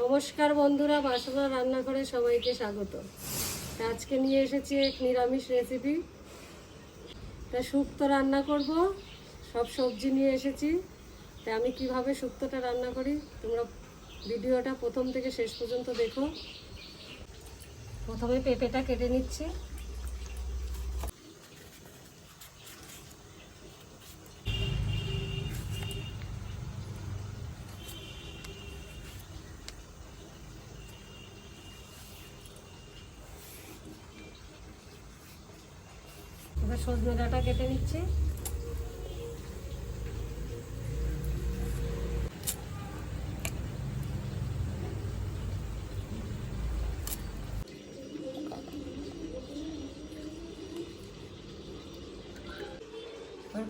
নমস্কার বন্ধুরা বাসনা রান্নাঘরে সবাইকে স্বাগত। আজকে নিয়ে এসেছি এক নিরামিষ রেসিপি তা শুক্তো রান্না করব, সব সবজি নিয়ে এসেছি। তা আমি কীভাবে শুক্তোটা রান্না করি, তোমরা ভিডিওটা প্রথম থেকে শেষ পর্যন্ত দেখো। প্রথমে পেঁপেটা কেটে নিচ্ছি। সজনে ডাঁটা কেটে নিচ্ছি।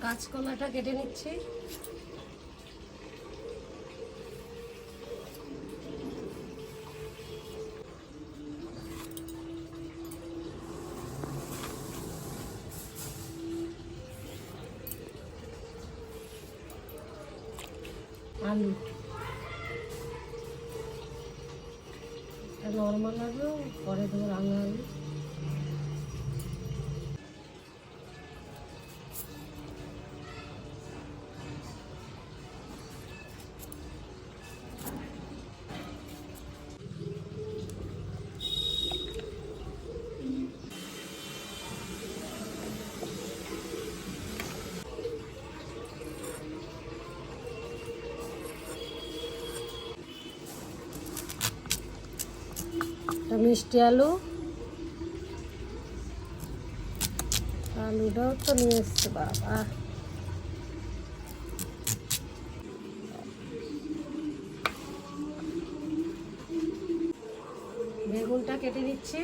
কাঁচকলাটা কেটে নিচ্ছি। আলু। নর্মাল আলু পরে দেবো রাঙা আলু। মিষ্টি আলু। আলুটাও তো নিয়ে এসছে বাবা। বেগুনটা কেটে নিচ্ছি।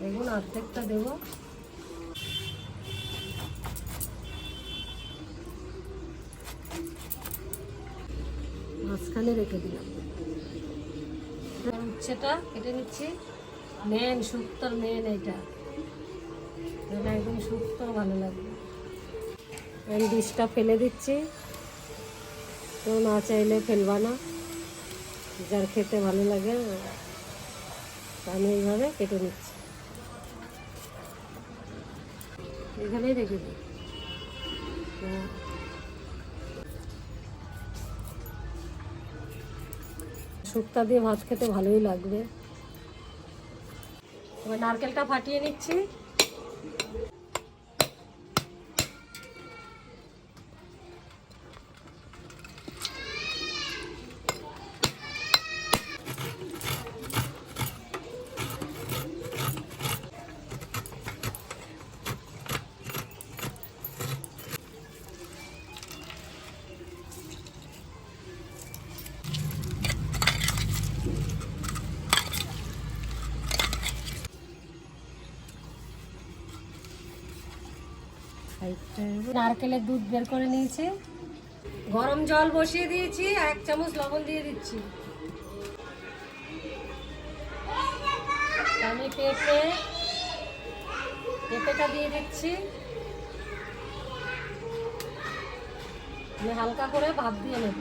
বেগুন অর্ধেকটা দেবো। মাঝখানে রেখে দিলাম। উচ্ছেটা কেটে নিচ্ছি। মেন শুক্তোর মেন এটা এটা একদম শুক্তো ভালো লাগবে আমি ডিশটা ফেলে দিচ্ছি। কেউ না চাইলে ফেলবা না। যার খেতে ভালো লাগে, আমি এইভাবে কেটে নিচ্ছি। এখানেই রেখে দিই। হ্যাঁ। শুক্তা দিয়ে ভাত খেতে ভালোই লাগবে। এবার নারকেলটা ফাটিয়ে নিচ্ছি। নারকেলের দুধ বের করে নিয়েছি। গরম জল বসিয়ে দিয়েছি এক চামচ লবণ দিয়ে দিচ্ছি। আমি পেঁপে, পেঁপেটা দিয়ে দিচ্ছি। আমি হালকা করে ভাত দিয়ে নেব।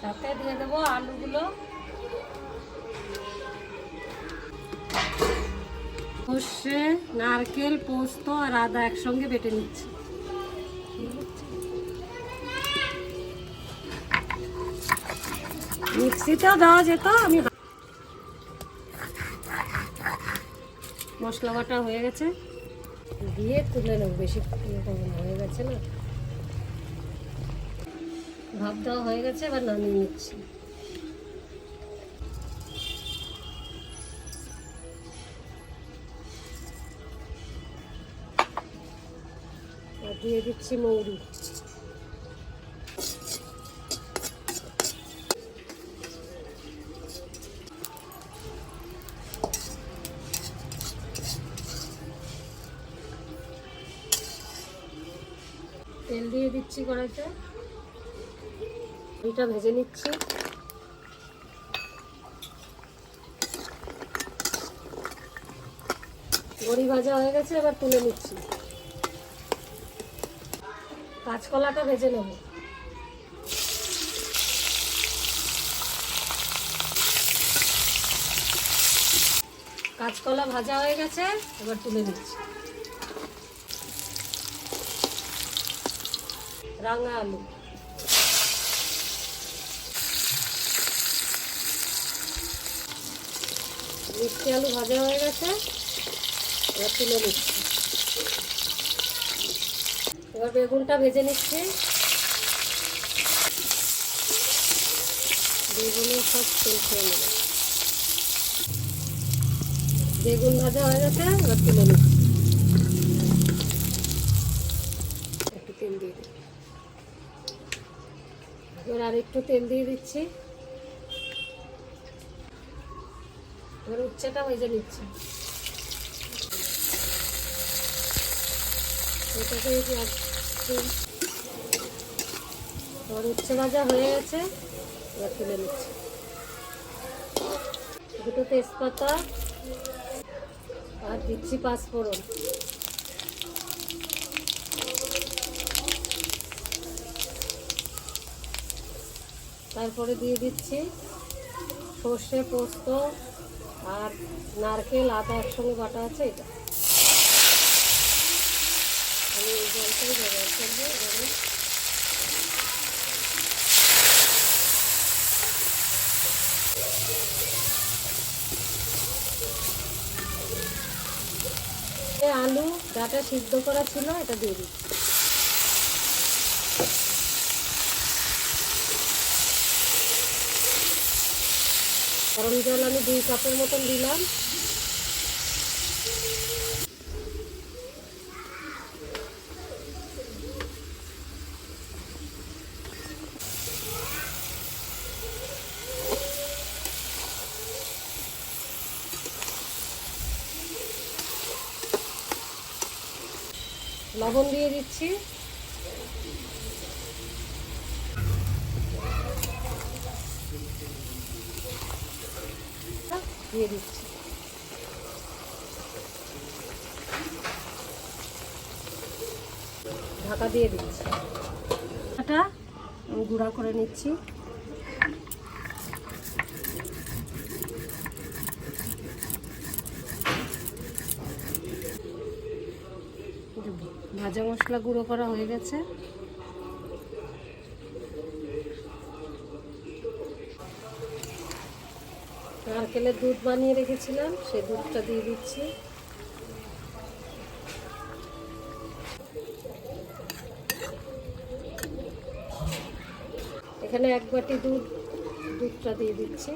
সাথে দিয়ে দেবো আলুগুলো। সর্ষে, নারকেল, পোস্ত আর আদা একসঙ্গে বেটে নিচ্ছি। মিক্সিতেও দেওয়া যেত, আমি মশলা বাটা হয়ে গেছে। দিয়ে তুলে নেব, বেশি হয়ে গেছে না। ভাব দেওয়া হয়ে গেছে, এবার নামিয়ে নিচ্ছি। দিয়ে দিচ্ছি মৌরি। তেল দিয়ে দিচ্ছি কড়াইতে। এটা ভেজে নিচ্ছি। বড়ি ভাজা হয়ে গেছে, এবার তুলে নিচ্ছি। কাঁচকলাটা ভেজে নেব। কাঁচকলা ভাজা হয়ে গেছে, এবার তুলে নিচ্ছি। রাঙা আলু। মিষ্টি আলু ভাজা হয়ে গেছে, এবার তুলে নিচ্ছি। এবার বেগুনটা ভেজে নিচ্ছি। বেগুনে সব তেল খেয়ে নেবে। বেগুন ভাজা হয়ে গেছে, এবার তুলে নিচ্ছি। একটু তেল দিয়ে দিই এবার আর একটু তেল দিয়ে দিচ্ছি। এবার উচ্ছেটা ভেজে নিচ্ছি। এটাকে এবার উচ্ছে ভাজা হয়ে গেছে, এবার তুলে নিচ্ছি। দুটো তেজপাতা আর দিচ্ছি পাঁচফোড়ন। তারপরে দিয়ে দিচ্ছি সর্ষে পোস্ত আর নারকেল আদা একসঙ্গে বাটা আছে এটা। আমি এই জলটাই ব্যবহার করব আলু ডাটা সিদ্ধ করা ছিল, এটা দিয়ে দিচ্ছি। গরম জল আমি দুই কাপের মতন দিলাম। লবণ দিয়ে দিচ্ছি। দিয়ে দিচ্ছি। ঢাকা দিয়ে দিচ্ছি। এটা গুঁড়া করে নিচ্ছি। ভাজা মশলা গুঁড়ো করা হয়ে গেছে। নারকেলের দুধ বানিয়ে রেখেছিলাম, সে দুধটা দিয়ে দিচ্ছি। এখানে এক বাটি দুধ, দুধটা দিয়ে দিচ্ছি।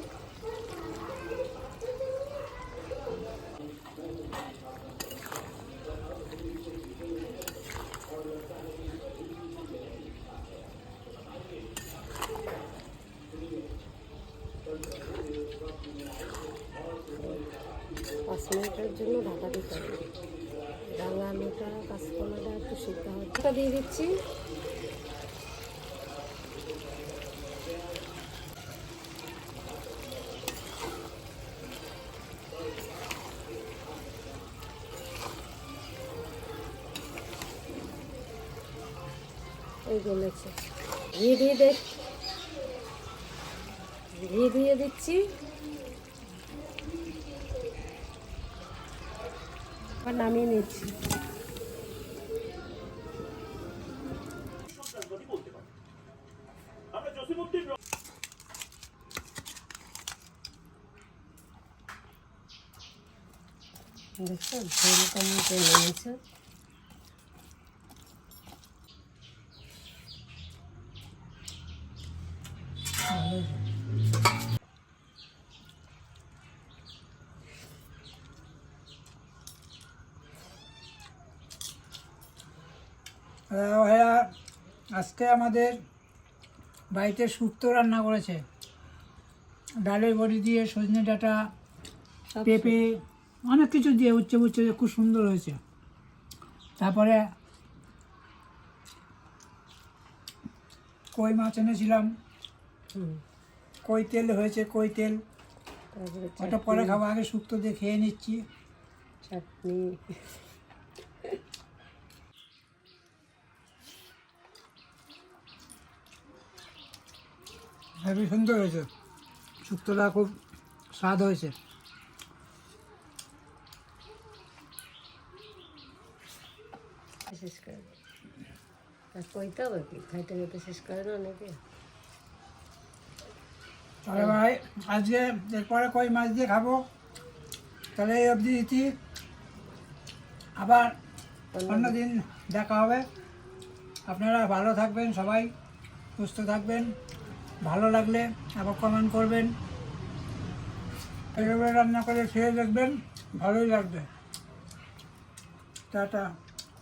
পাঁচ মিনিটের জন্য ঢাকা দিতে হবে। আলুটা কাঁচকলাটা একটু সিদ্ধ হবে দিয়ে দিচ্ছি। এই ঘি দিয়ে দেখ ঘি দিয়ে দিচ্ছি। আবার নামিয়ে নিচ্ছি। দেখছ? ঝোল নেমেছে ভাইয়া আজকে আমাদের বাড়িতে শুক্তো রান্না করেছে। ডালের বড়ি দিয়ে সজনে ডাঁটা পেঁপে অনেক কিছু দিয়ে উচ্ছে উচ্ছে খুব সুন্দর হয়েছে। তারপরে কই মাছ এনেছিলাম। কই তেল হয়েছে কই তেল। ওটা পরে খাব আগে শুক্তো দিয়ে খেয়ে নিচ্ছি। চাটনি। হেবি সুন্দর হয়েছে। শুক্তটা খুব স্বাদ হয়েছে। শেষ করে। কি? খাইতে খাইতে শেষ করে না অনেকে তাহলে ভাই আজকে এরপরে কই মাছ দিয়ে খাব? তাহলে এই অবধি দিচ্ছি। আবার অন্য দিন দেখা হবে। আপনারা ভালো থাকবেন সবাই সুস্থ থাকবেন। ভালো লাগলে আবার কমেন্ট করবেন। এইভাবে রান্না করে খেয়ে দেখবেন ভালোই লাগবে। টাটা।